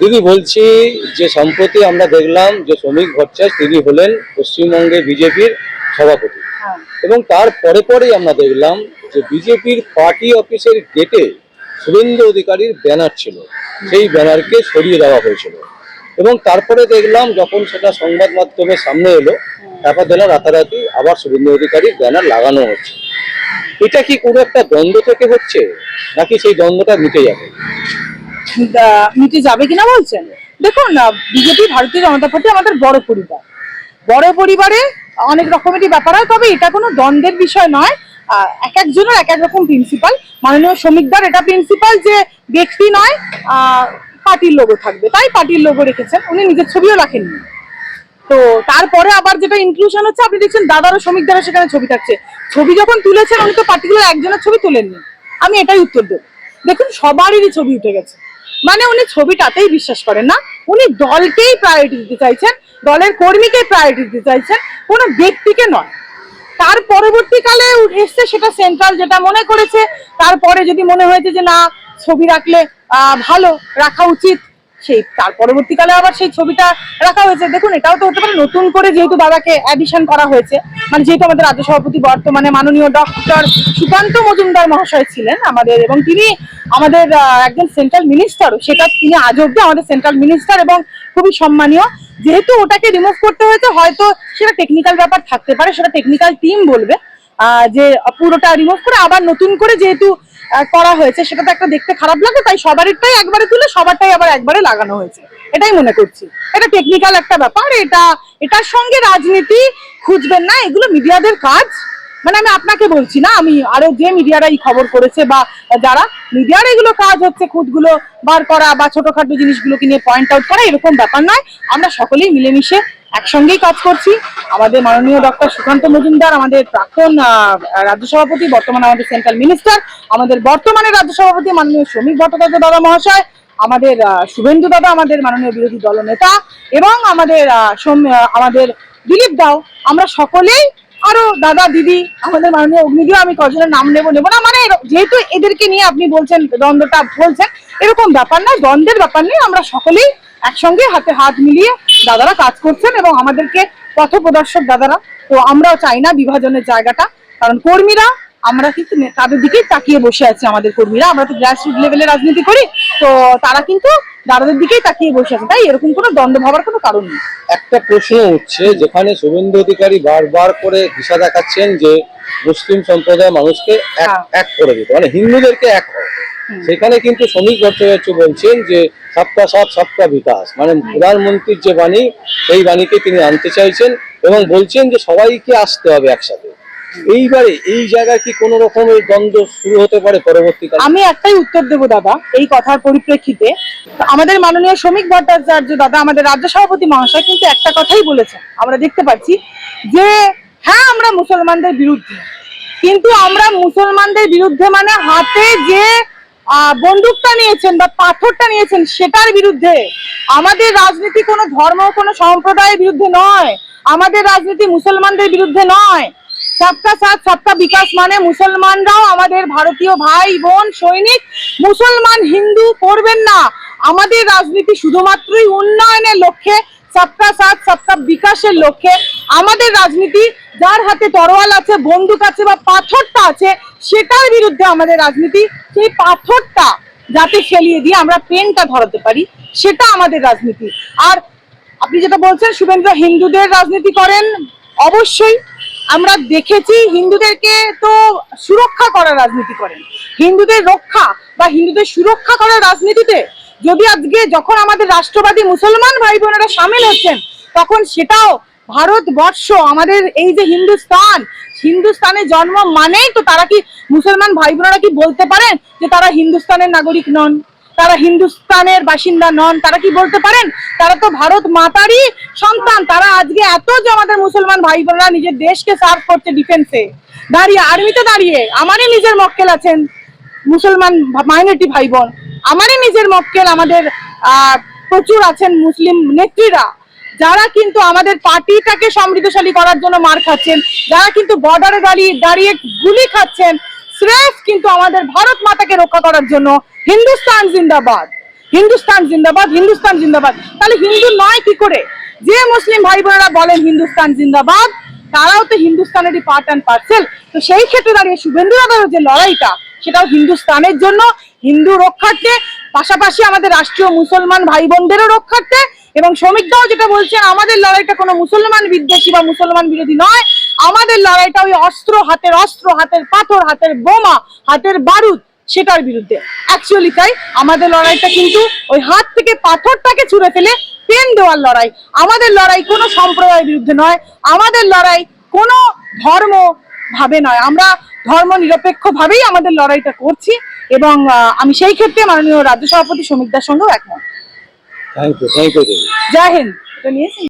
দিদি বলছি যে সম্প্রতি আমরা দেখলাম যে শ্রমিক ভট্টাচার্য তিনি হলেন পশ্চিমবঙ্গে বিজেপির সভাপতি। হ্যাঁ। এবং তার পরে পরেই আমরা দেখলাম যে বিজেপির পার্টি অফিসের গেটে শুভেন্দু অধিকারীর ব্যানার ছিল। সেই ব্যানারকে সরিয়ে দেওয়া হয়েছিল। এবং তারপরে দেখলাম যখন সেটা সংবাদ মাধ্যমের সামনে এলো তারপর দিলা রাতারাতি আবার শুভেন্দু অধিকারীর ব্যানার লাগানো হচ্ছে। এটা কি কোনো একটা দ্বন্দ্ব থেকে হচ্ছে? নাকি সেই দ্বন্দ্বটা মিটে যাবে? মিটে যাবে কিনা বলছেন? দেখুন বিজেপি, ভারতীয় জনতা পার্টি আমাদের বড় পরিবার। বড় পরিবারে অনেক রকমেরই ব্যাপার হয়, তবে এটা কোনো দ্বন্দ্বের বিষয় নয়। এক একজনের এক এক রকম প্রিন্সিপাল মাননীয় শ্রমিকদার এটা প্রিন্সিপাল যে ব্যক্তি নয় পার্টির লোগো থাকবে। তাই পার্টির লোগো রেখেছেন। উনি নিজের ছবিও রাখেননি। তো তারপরে আবার যেটা ইনক্লুশন হচ্ছে, আপনি দেখছেন দাদারও শ্রমিকদারা সেখানে ছবি থাকছে। ছবি যখন তুলেছেন, উনি তো পার্টিকুলার একজনের ছবি তোলেননি। আমি এটাই উত্তর দেব। দেখুন, সবারই ছবি উঠে গেছে। মানে উনি ছবিটাতেই বিশ্বাস করেন না। উনি দলকেই প্রায়োরিটি দিতে চাইছেন, দলের কর্মীকে প্রায়োরিটি দিতে চাইছেন, কোনো ব্যক্তিকে নয়। তার পরবর্তীকালে এসছে সেটা সেন্ট্রাল যেটা মনে করেছে, তারপরে যদি মনে হয়েছে যে না, ছবি রাখলে ভালো, রাখা উচিত, সেই তার পরবর্তীকালে আবার সেই ছবিটা রাখা হয়েছে। দেখুন, এটাও তো হতে পারে নতুন করে যেহেতু দাদাকে অ্যাডিশন করা হয়েছে মানে যেহেতু আমাদের রাজ্য সভাপতি বর্তমানে মাননীয় ডক্টর সুকান্ত মজুমদার মহাশয় ছিলেন আমাদের, এবং তিনি আমাদের একজন সেন্ট্রাল মিনিস্টারও সেটা তিনি আজ অব্দি আমাদের সেন্ট্রাল মিনিস্টার এবং খুবই সম্মানীয়। যেহেতু ওটাকে রিমুভ করতে হয়েছে, হয়তো সেটা টেকনিক্যাল ব্যাপার থাকতে পারে, সেটা টেকনিক্যাল টিম বলবে যে পুরোটা রিমুভ করে আবার নতুন করে যেহেতু করা হয়েছে, সেটা তো একটা দেখতে খারাপ লাগে তাই সবারটাই একবারে তুলে, সবারটাই আবার একবারে লাগানো হয়েছে। এটাই মনে করছি। এটা টেকনিক্যাল একটা ব্যাপার, এটা, এটার সঙ্গে রাজনীতি খুঁজবেন না, এগুলো মিডিয়াদের কাজ। মানে আমি আপনাকে বলছি না, আমি আরও যে মিডিয়ারা এই খবর করেছে বা যারা, মিডিয়ার এগুলো কাজ হচ্ছে খুঁতগুলো বার করা বা ছোটখাটো জিনিসগুলোকে নিয়ে পয়েন্ট আউট করা, এরকম ব্যাপার নয়। আমরা সকলেই মিলেমিশে একসঙ্গেই কাজ করছি। আমাদের মাননীয় ডক্টর সুকান্ত মজুমদার, আমাদের প্রাক্তন রাজ্য সভাপতি, বর্তমানে আমাদের সেন্ট্রাল মিনিস্টার আমাদের বর্তমানে রাজ্য সভাপতি মাননীয় শ্রমিক ভট্টাচার্য দাদা মহাশয়, আমাদের শুভেন্দু দাদা, আমাদের মাননীয় বিরোধী দলনেতা এবং আমাদের আমাদের দিলীপ দাও। আমরা সকলেই আরও দাদা, দিদি, আমাদের মাননীয় অগ্নিদিও আমি কজনের নাম নেব নেব না। মানে যেহেতু এদেরকে নিয়ে আপনি বলছেন, দ্বন্দ্বটা বলছেন, এরকম ব্যাপার নয়, দ্বন্দ্বের ব্যাপার নেই আমরা সকলেই একসঙ্গে হাতে হাত মিলিয়ে দাদারা কাজ করছেন এবং আমাদেরকে পথ প্রদর্শক দাদারা। তো আমরাও চাই না বিভাজনের জায়গাটা। কারণ কর্মীরা আমরা কিন্তু তাদের দিকেই তাকিয়ে বসে আছি আমাদের কর্মীরা। আমরা তো গ্রাসরুট লেভেলে রাজনীতি করি তো তারা কিন্তু দাদাদের দিকেই তাকিয়ে বসে আছে। তাই এরকম কোনো দ্বন্দ্ব ভাবার কোনো কারণ নেই। একটা প্রশ্ন উঠছে যেখানে শুভেন্দু অধিকারী বারবার করে দিশা দেখাচ্ছেন যে মুসলিম সম্প্রদায়ের মানুষকে এক হ্যাঁ। এক করে দিতে। মানে হিন্দুদেরকে এক হয় সেখানে কিন্তু শ্রমিক ভট্টাচার্য বলছেন যে সবকা সব সবকা বিকাশ। মানে প্রধানমন্ত্রীর যে বাণী সেই বাণীকে তিনি আনতে চাইছেন এবং বলছেন যে সবাইকে আসতে হবে একসাথে। এইবারে এই জায়গায় কি কোনো রকমের দ্বন্দ্ব শুরু হতে পারে পরবর্তীকালে? আমি একটাই উত্তর দেবো, দাদা, এই কথার পরিপ্রেক্ষিতে। আমাদের মাননীয় শ্রমিক ভট্টাচার্য দাদা, আমাদের রাজ্য সভাপতি মহাশয় কিন্তু একটা কথাই বলেছেন। আমরা দেখতে পাচ্ছি যে হ্যাঁ আমরা মুসলমানদের বিরুদ্ধে। কিন্তু আমরা মুসলমানদের বিরুদ্ধে মানে হাতে যে বন্দুকটা নিয়েছেন বা পাথরটা নিয়েছেন, সেটার বিরুদ্ধে। আমাদের রাজনীতি কোনো ধর্ম, কোনো সম্প্রদায়ের বিরুদ্ধে নয়। আমাদের রাজনীতি মুসলমানদের বিরুদ্ধে নয়। সবকা সাথ সবকা বিকাশ মানে মুসলমানরাও আমাদের ভারতীয় ভাই, বোন, সৈনিক। মুসলমান, হিন্দু, করবেন না। আমাদের রাজনীতি শুধুমাত্রই উন্নয়নের লক্ষ্যে সবকা সাথ সবকা বিকাশের লক্ষ্যে। আমাদের রাজনীতি যার হাতে তরোয়াল আছে, বন্দুক আছে বা পাথরটা আছে, সেটার বিরুদ্ধে আমাদের রাজনীতি। সেই পাথরটা যাতে ফেলিয়ে দিয়ে আমরা পেনটা ধরাতে পারি, সেটা আমাদের রাজনীতি। আর আপনি যেটা বলছেন শুভেন্দ্র হিন্দুদের রাজনীতি করেন, অবশ্যই। আমরা দেখেছি হিন্দুদেরকে তো সুরক্ষা করার রাজনীতি করেন। হিন্দুদের রক্ষা বা হিন্দুদের সুরক্ষা করার রাজনীতিতে যদি আজকে যখন আমাদের রাষ্ট্রবাদী মুসলমান ভাই বোনেরা সামিল হচ্ছেন, তখন সেটাও ভারতবর্ষ, আমাদের এই যে হিন্দুস্তান হিন্দুস্তানে জন্ম মানেই তো তারা কি মুসলমান ভাই বোনেরা কি বলতে পারেন যে তারা হিন্দুস্তানের নাগরিক নন? তারা হিন্দুস্তানের বাসিন্দা নন। তারা কি বলতে পারেন? তারা তো ভারত মাতারই সন্তান। তারা আজকে এত যে আমাদের মুসলমান ভাই বোনেরা নিজের দেশকে সার্ভ করছে ডিফেন্সে দাঁড়িয়ে আর্মিতে দাঁড়িয়ে, আমারই নিজের মক্কেল আছেন মুসলমান মাইনরিটি ভাই বোন আমারই নিজের মক্কেল আমাদের প্রচুর আছেন মুসলিম নেত্রীরা। যারা কিন্তু আমাদের পার্টিটাকে সমৃদ্ধশালী করার জন্য মার খাচ্ছেন, যারা কিন্তু বর্ডারে দাঁড়িয়ে দাঁড়িয়ে গুলি খাচ্ছেন স্রেফ কিন্তু আমাদের ভারত মাতাকে রক্ষা করার জন্য হিন্দুস্তান জিন্দাবাদ। হিন্দুস্তান জিন্দাবাদ হিন্দুস্তান জিন্দাবাদ। তাহলে হিন্দু নয় কি করে? যে মুসলিম ভাই বোনেরা বলেন হিন্দুস্তান জিন্দাবাদ, তারাও তো হিন্দুস্তানেরই পার্ট অ্যান্ড পার্সেল তো সেই ক্ষেত্রে দাঁড়িয়ে শুভেন্দু দাদার যে লড়াইটা, সেটাও হিন্দুস্তানের জন্য হিন্দু রক্ষার্থে, পাশাপাশি আমাদের রাষ্ট্রীয় মুসলমান ভাই বোনদেরও রক্ষার্থে এবং শ্রমিকরাও যেটা বলছেন আমাদের লড়াইটা কোনো মুসলমান বিদ্বেষী বা মুসলমান বিরোধী নয়। আমাদের লড়াইটা ওই অস্ত্র হাতের অস্ত্র হাতের পাথর হাতের বোমা হাতের বারুদ সেটার বিরুদ্ধে। অ্যাকচুয়ালি তাই আমাদের লড়াইটা কিন্তু ওই হাত থেকে পাথরটাকে ছুঁড়ে ফেলে পেন দেওয়ার লড়াই। আমাদের লড়াই কোনো সম্প্রদায়ের বিরুদ্ধে নয়। আমাদের লড়াই কোনো ধর্ম ভাবে নয়। আমরা ধর্ম নিরপেক্ষ ভাবেই আমাদের লড়াইটা করছি এবং আমি সেই ক্ষেত্রে মাননীয় রাজ্য সভাপতি শ্রমিকদার সঙ্গেও একমত। জয় হিন্দ। এটা নিয়েছি